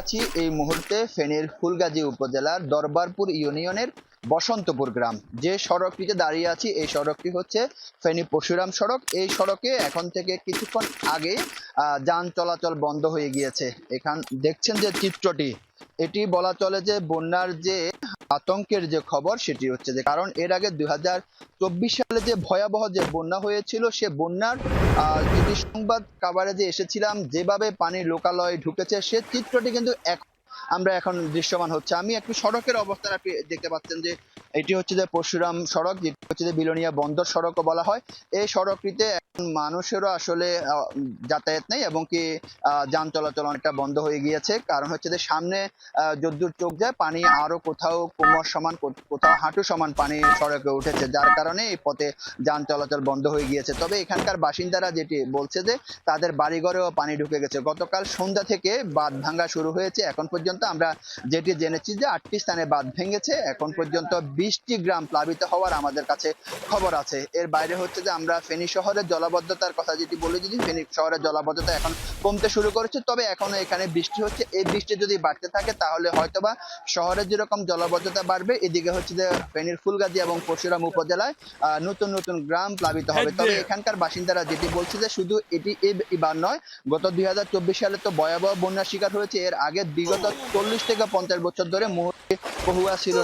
আছি এই মুহূর্তে ফেনীর ফুলগাজী উপজেলার দরবারপুর ইউনিয়নের বসন্তপুর গ্রাম। যে সড়কটিতে দাঁড়িয়ে আছি, এই সড়কটি হচ্ছে ফেনী পরশুরাম সড়ক। এই সড়কে এখন থেকে কিছুক্ষণ আগে যান চলাচল বন্ধ হয়ে গিয়েছে। এখান, দেখছেন যে চিত্রটি। এটি বলা চলে যে বন্যার যে আতঙ্কের যে খবর সেটি হচ্ছে যে, কারণ এর আগে দুই সালে যে ভয়াবহ যে বন্যা হয়েছিল, সে বন্যার যদি সংবাদ কাভারেজে এসেছিলাম। যেভাবে পানি লোকালয়ে ঢুকেছে, সে চিত্রটি কিন্তু এক আমরা এখন দৃশ্যমান হচ্ছে। আমি একটু সড়কের অবস্থান আপনি দেখতে পাচ্ছেন যে, এটি হচ্ছে যে পরশুরাম সড়ক, যেটি হচ্ছে যে বিলোনিয়া বন্দর সড়কও বলা হয়। এই সড়কটিতে এখন মানুষেরও আসলে যাতায়াত নেই এবং কি যান চলাচল অনেকটা বন্ধ হয়ে গিয়েছে। কারণ হচ্ছে যে সামনে যদ্দূর চোখ যায়, পানি আরও কোথাও কোমর সমান কোথাও হাঁটু সমান পানি সড়কে উঠেছে, যার কারণে এই পথে যান চলাচল বন্ধ হয়ে গিয়েছে। তবে এখানকার বাসিন্দারা যেটি বলছে যে, তাদের বাড়িঘরেও পানি ঢুকে গেছে। গতকাল সন্ধ্যা থেকে বাঁধ ভাঙ্গা শুরু হয়েছে। এখন পর্যন্ত আমরা যেটি জেনেছি যে আটটি স্থানে বাঁধ ভেঙেছে। এখন পর্যন্ত বিশটি গ্রাম প্লাবিত হওয়ার আমাদের কাছে খবর আছে। এর বাইরে হচ্ছে যে আমরা ফেনী শহরের জলাবদ্ধতার কথা যেটি বলি যদি ফেনী শহরের জলাবদ্ধতা এখন কমতে শুরু করেছে। তবে এখনও এখানে বৃষ্টি হচ্ছে। এই বৃষ্টি যদি বাড়তে থাকে তাহলে হয়তোবা শহরে যেরকম জলাবদ্ধতা বাড়বে এদিকে হচ্ছে যে ফেনীর ফুলগাজী এবং পরশুরাম উপজেলায় আহ, নতুন নতুন গ্রাম প্লাবিত হবে। তবে এখানকার বাসিন্দারা যেটি বলছে যে শুধু এটি এবার নয় গত দুই হাজার চব্বিশ সালে তো ভয়াবহ বন্যার শিকার হয়েছে। এর আগে বিগত চল্লিশ থেকে পঞ্চাশ বছর ধরে মুহূর্তে বহুয়া ছিল